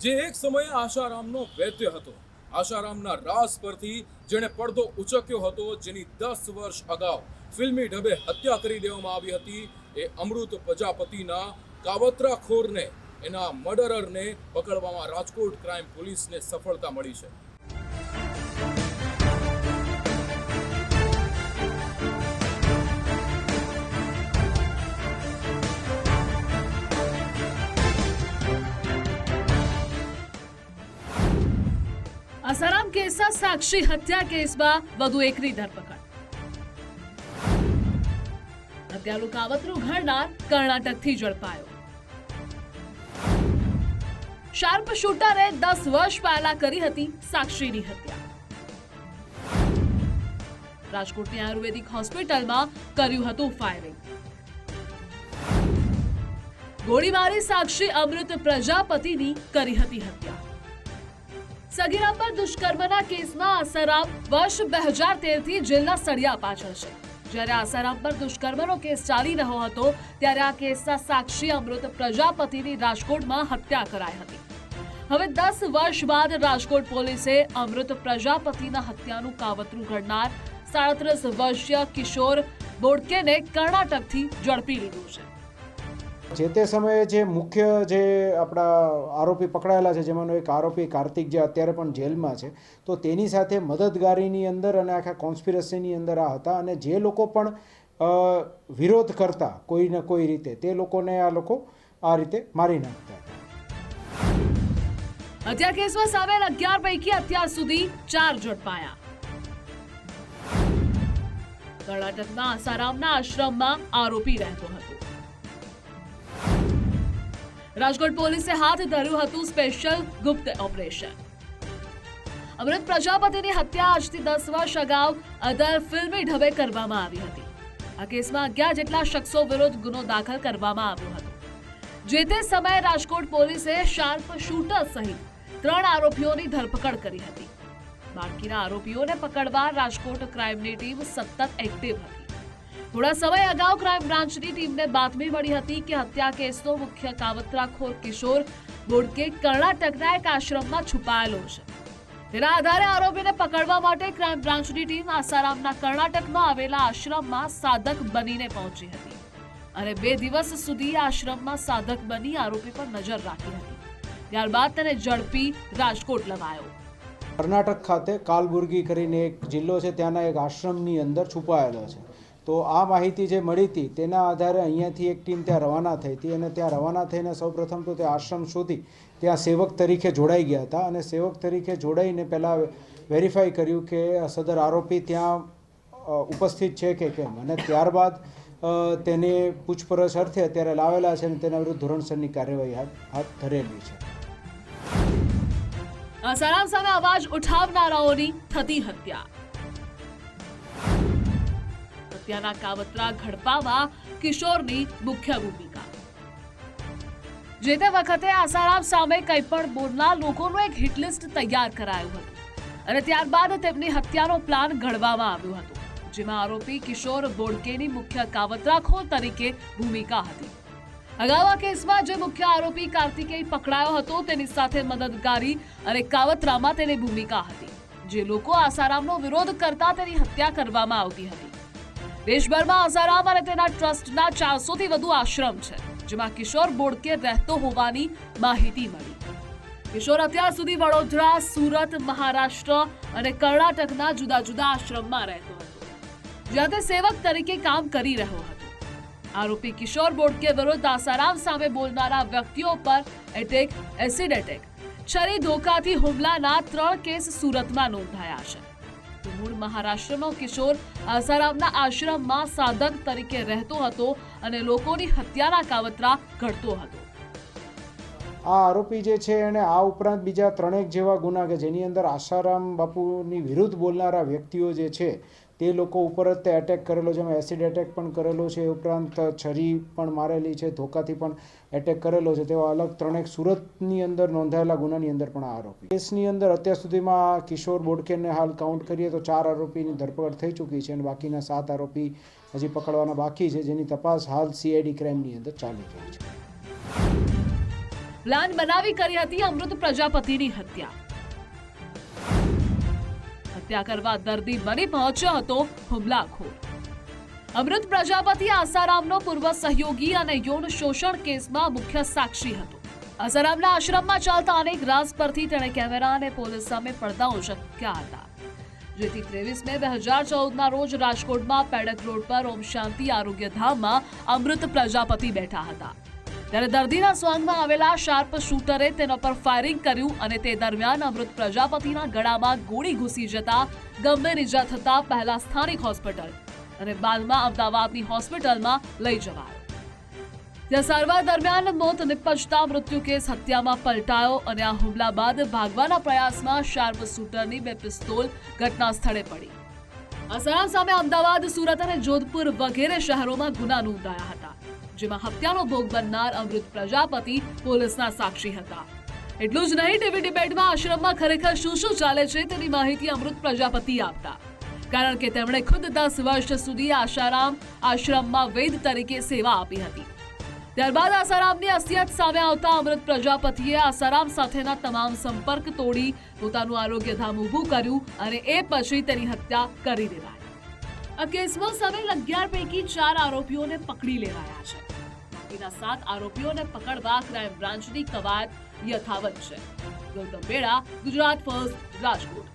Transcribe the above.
જે એક સમયે આશારામનો વૈદ્ય હતો. આશારામના રાસ પરથી જેણે પડદો ઉચક્યો હતો, જેની દસ વર્ષ અગાઉ ફિલ્મી ઢબે હત્યા કરી દેવામાં આવી હતી, એ અમૃત પ્રજાપતિના કાવતરાખોરને, એના મર્ડરરને પકડવામાં રાજકોટ ક્રાઇમ પોલીસને સફળતા મળી છે. આસારામ કેસા સાક્ષી હત્યા કેસમાં વધુ એકની ધરપકડ હત્યાનું કાવતરું ઘડનાર કર્ણાટકથી ઝડપાયો શાર્પ શૂટરે દસ વર્ષ પહેલા કરી હતી સાક્ષીની હત્યા રાજકોટની આયુર્વેદિક હોસ્પિટલમાં કર્યું હતું ફાયરિંગ ગોળીબારી સાક્ષી અમૃત પ્રજાપતિની કરી હતી હત્યા સગીરા પર દુષ્કર્મના કેસમાં આસારામ વર્ષ બે હજાર તેરથી જેલના સળિયા પાછળ છે. જ્યારે આસારામ પર દુષ્કર્મનો કેસ ચાલી રહ્યો હતો, ત્યારે આ કેસના સાક્ષી અમૃત પ્રજાપતિની રાજકોટમાં હત્યા કરાઈ હતી. હવે દસ વર્ષ બાદ રાજકોટ પોલીસે અમૃત પ્રજાપતિના હત્યાનું કાવતરું ઘડનાર સાડત્રીસ વર્ષીય કિશોર બોડકેને કર્ણાટકથી ઝડપી લીધું છે. જે તે સમયે જે મુખ્ય જે આપણા આરોપી પકડાયેલા છે, જેમાંનો એક આરોપી કાર્તિક જે અત્યારે પણ જેલમાં છે, તો તેની સાથે મદદગારીની અંદર અને આખા કોન્સ્પિરસીની અંદર આ હતા અને જે લોકો પણ વિરોધ કરતા કોઈ ને કોઈ રીતે, તે લોકોને આ લોકો આ રીતે મારી નાખતા હતા. હત્યા કેસમાં સામેલ અગિયાર પૈકી અત્યાર સુધી ચાર ઝડપાયા. કર્ણાટકના આસારામના આશ્રમમાં આરોપી રહેતો હતો. રાજકોટ પોલીસે હાથ ધર્યું હતું સ્પેશિયલ ગુપ્ત ઓપરેશન. અમૃત પ્રજાપતિની હત્યા આજથી દસ વર્ષ અગાઉ અદર ફિલ્મી ઢબે કરવામાં આવી હતી. આ કેસમાં અગિયાર જેટલા શખ્સો વિરુદ્ધ ગુનો દાખલ કરવામાં આવ્યો હતો. જે તે સમયે રાજકોટ પોલીસે શાર્પ શૂટર સહિત ત્રણ આરોપીઓની ધરપકડ કરી હતી. બાકીના આરોપીઓને પકડવા રાજકોટ ક્રાઇમની ટીમ સતત એક્ટિવ હતી. થોડા સમય અગાઉ ક્રાઇમ બ્રાન્ચની ટીમને બાતમી મળી હતી કે હત્યા કેસનો મુખ્ય કાવતરાખોર કિશોર બોડકે કર્ણાટકના એક આશ્રમમાં છુપાયેલો છે. તેના આધારે આરોપીને પકડવા માટે ક્રાઇમ બ્રાન્ચની ટીમ આસારામના કર્ણાટકમાં આવેલા આશ્રમમાં સાધક બનીને પહોંચી હતી અને બે દિવસ સુધી આશ્રમમાં સાધક બની આરોપી પર નજર રાખી હતી. ત્યારબાદ તેને ઝડપી રાજકોટ લવાયો. કર્ણાટક ખાતે કાલબુર્ગી કરીને એક જિલ્લો છે, ત્યાંના એક આશ્રમની અંદર છુપાયેલો છે. તો આ માહિતી જે મળી હતી, તેના આધારે અહીંયાથી એક ટીમ ત્યાં રવાના થઈ હતી અને ત્યાં રવાના થઈને સૌપ્રથમ તો તે આશ્રમ શોધી ત્યાં સેવક તરીકે જોડાઈ ગયા હતા અને સેવક તરીકે જોડાઈને પહેલાં વેરીફાઈ કર્યું કે સદર આરોપી ત્યાં ઉપસ્થિત છે કે કેમ અને ત્યારબાદ તેને પૂછપરછ અર્થે અત્યારે લાવેલા છે અને તેના વિરુદ્ધ ધોરણસરની કાર્યવાહી હાથ ધરેલી છે. સામે અવાજ ઉઠાવનારાઓની થતી હત્યા. હત્યાના કાવતરા ઘડપામાં કિશોરની મુખ્ય ભૂમિકા. જે તે વખતે આસારામ સામે કંઈ પણ બોલનાર લોકોનું એક હિટલિસ્ટ તૈયાર કરાયું હતું અને ત્યારબાદ તેમની હત્યાનો પ્લાન ઘડવામાં આવ્યો હતો, જેમાં આરોપી કિશોર બોડકેની મુખ્ય કાવતરાખોર તરીકે ભૂમિકા હતી. અગાઉ કેસમાં જે મુખ્ય આરોપી કાર્તિકેય પકડાયો હતો, તેની સાથે મદદગારી અને કાવતરામાં તેની ભૂમિકા હતી, જે લોકો આસારામનો વિરોધ કરતા તેની હત્યા કરવામાં આવતી હતી. દેશભરમાં આસારામ અને તેના ટ્રસ્ટના ચારસોથી વધુ આશ્રમ છે, જેમાં કિશોર બોડકે રહેતો હોવાની માહિતી મળી. કિશોર અત્યાર સુધી વડોદરા, સુરત, મહારાષ્ટ્ર અને કર્ણાટકના જુદા જુદા આશ્રમમાં રહેતો હતો. જ્યાં તે સેવક તરીકે કામ કરી રહ્યો હતો. આરોપી કિશોર બોડકે વિરુદ્ધ આસારામ સામે બોલનારા વ્યક્તિઓ પર એટેક, એસિડ એટેક, છરી ધોકાથી હુમલાના ત્રણ કેસ સુરતમાં નોંધાયા છે. તો મૂળ મહારાષ્ટ્રનો કિશોર આસારામના આશ્રમમાં સાધક તરીકે રહેતો હતો અને લોકોની હત્યાના કાવતરા ઘડતો હતો. આ આરોપી જે છે એણે આ ઉપરાંત બીજા ત્રણેક જેવા ગુના કે જેની અંદર આશારામ બાપુની વિરુદ્ધ બોલનારા વ્યક્તિઓ જે છે તે લોકો ઉપર જ તે એટેક કરેલો છે. એસિડ એટેક પણ કરેલો છે. ઉપરાંત છરી પણ મારેલી છે. ધોકાથી પણ એટેક કરેલો છે. તેવા અલગ ત્રણેક સુરતની અંદર નોંધાયેલા ગુનાની અંદર પણ આ આરોપી કેસની અંદર અત્યાર સુધીમાં કિશોર બોડકેને હાલ કાઉન્ટ કરીએ તો ચાર આરોપીની ધરપકડ થઈ ચૂકી છે અને બાકીના સાત આરોપી હજી પકડવાના બાકી છે. જેની તપાસ હાલ સીઆઈડી ક્રાઇમની અંદર ચાલી રહી છે. પ્લાન બનાવી કરી હતી અમૃત પ્રજાપતિની હત્યા. હત્યા કરવા દર્દી બની પહોંચ્યો હતો હુમલાખોર. અમૃત પ્રજાપતિ આસારામનો પૂર્વ સહયોગી અને યૌન શોષણ કેસમાં મુખ્ય સાક્ષી હતો. આસારામના આશ્રમમાં ચાલતા અનેક રાસ પરથી તેણે કેમેરા અને પોલીસ સામે પડદા ઉચક્યા હતા. જેથી ત્રેવીસ મે બે હજાર ચૌદના રોજ રાજકોટમાં પેડક રોડ પર ઓમ શાંતિ આરોગ્ય ધામમાં અમૃત પ્રજાપતિ બેઠા હતા. ત્યારે દર્દીના સ્વાંગમાં આવેલા શાર્પ શૂટરે તેના પર ફાયરિંગ કર્યું અને તે દરમિયાન અમૃત પ્રજાપતિના ગળામાં ગોળી ઘૂસી જતા ગંભીર ઇજા થતા પહેલા સ્થાનિક હોસ્પિટલ અને બાદમાં અમદાવાદની હોસ્પિટલમાં લઈ જવાયો. ત્યાં સારવાર દરમિયાન મોત નિપજતા મૃત્યુ કેસ હત્યામાં પલટાયો અને આ હુમલા બાદ ભાગવાના પ્રયાસમાં શાર્પ શૂટરની બે પિસ્તોલ ઘટના સ્થળે પડી. અસરામ સામે અમદાવાદ, સુરત અને જોધપુર વગેરે શહેરોમાં ગુના નોંધાયા હતા જેમાં હત્યાનો ભોગ બનનાર અમૃત પ્રજાપતિ પોલીસના સાક્ષી હતા. એટલું જ નહીં, ટીવી ડિબેટમાં આશ્રમમાં ખરેખર શું શું ચાલે છે તેની માહિતી અમૃત પ્રજાપતિ આપતા. કારણ કે તેમણે ખુદ દસ વર્ષ સુધી આશારામ આશ્રમમાં વૈદ તરીકે સેવા આપી હતી. ત્યારબાદ આસારામની અસિયત સામે આવતા અમૃત પ્રજાપતિએ આસારામ સાથેના તમામ સંપર્ક તોડી, પોતાનું આરોગ્ય ધામ ઊભું કર્યું અને એ પછી તેની હત્યા કરી દેવાય આ કેસમાં સામે અગિયાર પૈકી ચાર આરોપીઓને પકડી લેવાયા છે. બાકીના સાત આરોપીઓને પકડવા ક્રાઇમ બ્રાન્ચની કવાયત યથાવત છે. ગૌતમ બેડા ગુજરાત ફર્સ્ટ રાજકોટ.